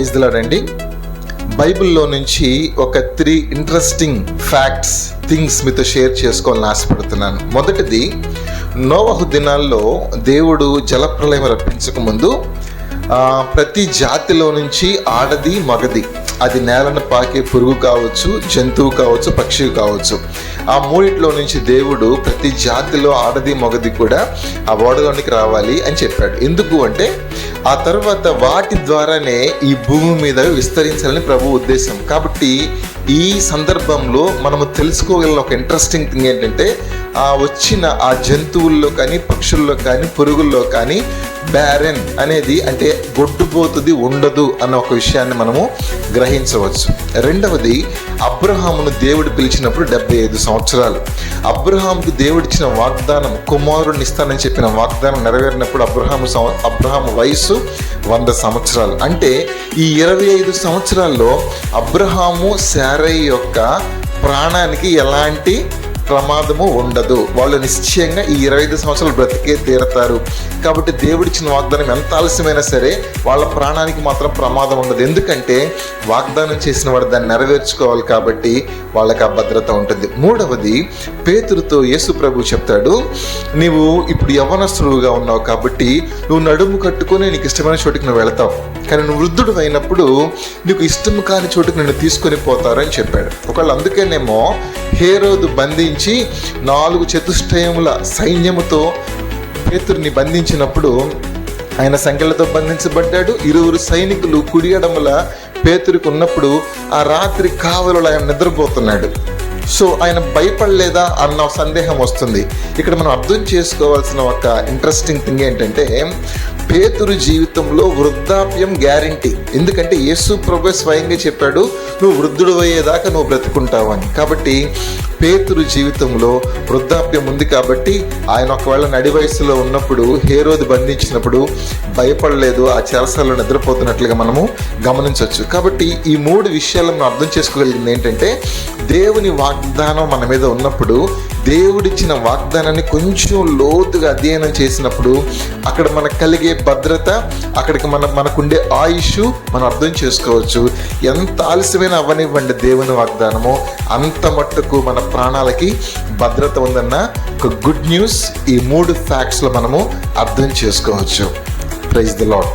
Praise దిలాడండి బైబిల్లో నుంచి ఒక త్రీ ఇంట్రెస్టింగ్ ఫ్యాక్ట్స్ థింగ్స్ మీతో షేర్ చేసుకోవాలని ఆశపడుతున్నాను. మొదటిది నోవహు దినాల్లో దేవుడు జలప్రలయం రప్పించక ముందు ప్రతి జాతిలో నుంచి ఆడది మగది అది నేలను పాకే పురుగు కావచ్చు జంతువు కావచ్చు పక్షి కావచ్చు ఆ మూడిట్లో నుంచి దేవుడు ప్రతి జాతిలో ఆడది మగది కూడా ఆ ఓడలోనికి రావాలి అని చెప్పాడు. ఎందుకు అంటే ఆ తర్వాత వాటి ద్వారానే ఈ భూమి మీద విస్తరించాలని ప్రభు ఉద్దేశం. కాబట్టి ఈ సందర్భంలో మనము తెలుసుకోగల ఒక ఇంట్రెస్టింగ్ థింగ్ ఏంటంటే ఆ వచ్చిన ఆ జంతువుల్లో కానీ పక్షుల్లో కానీ పురుగుల్లో కానీ బ్యారెన్ అనేది అంటే గొడ్డుపోతుంది ఉండదు అన్న ఒక విషయాన్ని మనము గ్రహించవచ్చు. రెండవది అబ్రహామును దేవుడు పిలిచినప్పుడు డెబ్బై ఐదు సంవత్సరాలు. అబ్రహాముకు దేవుడిచ్చిన వాగ్దానం కుమారుడిని ఇస్తానని చెప్పిన వాగ్దానం నెరవేరినప్పుడు అబ్రహాము సంవ- అబ్రహాము వయస్సు వంద సంవత్సరాలు. అంటే ఈ ఇరవై ఐదు సంవత్సరాల్లో అబ్రహాము శారయ్య యొక్క ప్రాణానికి ఎలాంటి ప్రమాదము ఉండదు. వాళ్ళు నిశ్చయంగా ఈ ఇరవై ఐదు సంవత్సరాలు బ్రతికే తీరతారు. కాబట్టి దేవుడిచ్చిన వాగ్దానం ఎంత ఆలస్యమైనా సరే వాళ్ళ ప్రాణానికి మాత్రం ప్రమాదం ఉండదు. ఎందుకంటే వాగ్దానం చేసిన వాడు దాన్ని నెరవేర్చుకోవాలి కాబట్టి వాళ్ళకి ఆ భద్రత ఉంటుంది. మూడవది పేతురుతో యేసు ప్రభు చెప్తాడు నీవు ఇప్పుడు యవనస్తుడుగా ఉన్నావు కాబట్టి నువ్వు నడుము కట్టుకొని నీకు ఇష్టమైన చోటుకి నువ్వు వెళతావు. కానీ నువ్వు వృద్ధుడు అయినప్పుడు నీకు ఇష్టం కాని చోటుకు నిన్ను తీసుకొని పోతారు అని చెప్పాడు. ఒకళ్ళు అందుకేనేమో హేరోదు బంధించి నాలుగు చతుష్టయముల సైన్యముతో పేతుర్ని బంధించినప్పుడు ఆయన సంఖ్యలతో బంధించబడ్డాడు. ఇరువురు సైనికులు కుడియడముల పేతురికి ఉన్నప్పుడు ఆ రాత్రి కావలలో ఆయన నిద్రపోతున్నాడు. సో ఆయన భయపడలేదా అన్న సందేహం వస్తుంది. ఇక్కడ మనం అర్థం చేసుకోవాల్సిన ఒక ఇంట్రెస్టింగ్ థింగ్ ఏంటంటే పేతురు జీవితంలో వృద్ధాప్యం గ్యారంటీ ఎందుకంటే యేసు ప్రభు స్వయంగా చెప్పాడు నువ్వు వృద్ధుడు అయ్యేదాకా నువ్వు బ్రతుకుంటావు అని. కాబట్టి పేతురు జీవితంలో వృద్ధాప్యం ఉంది కాబట్టి ఆయన ఒకవేళ నడి వయసులో ఉన్నప్పుడు హేరోది బంధించినప్పుడు భయపడలేదు ఆ చెరసాలలో నిద్రపోతున్నట్లుగా మనము గమనించవచ్చు. కాబట్టి ఈ మూడు విషయాలను మనం అర్థం చేసుకోగలిగింది ఏంటంటే దేవుని వాగ్దానం మన మీద ఉన్నప్పుడు దేవుడిచ్చిన వాగ్దానాన్ని కొంచెం లోతుగా అధ్యయనం చేసినప్పుడు అక్కడ మనకు కలిగే భద్రత అక్కడికి మన మనకుండే ఆయుష్ మనం అర్థం చేసుకోవచ్చు. ఎంత ఆలస్యమైన అవ్వనివ్వండి దేవుని వాగ్దానము. అంత మట్టుకు మన ప్రాణాలకి భద్రత ఉందన్న ఒక గుడ్ న్యూస్ ఈ మూడు ఫ్యాక్ట్స్లో మనము అర్థం చేసుకోవచ్చు. Praise the lord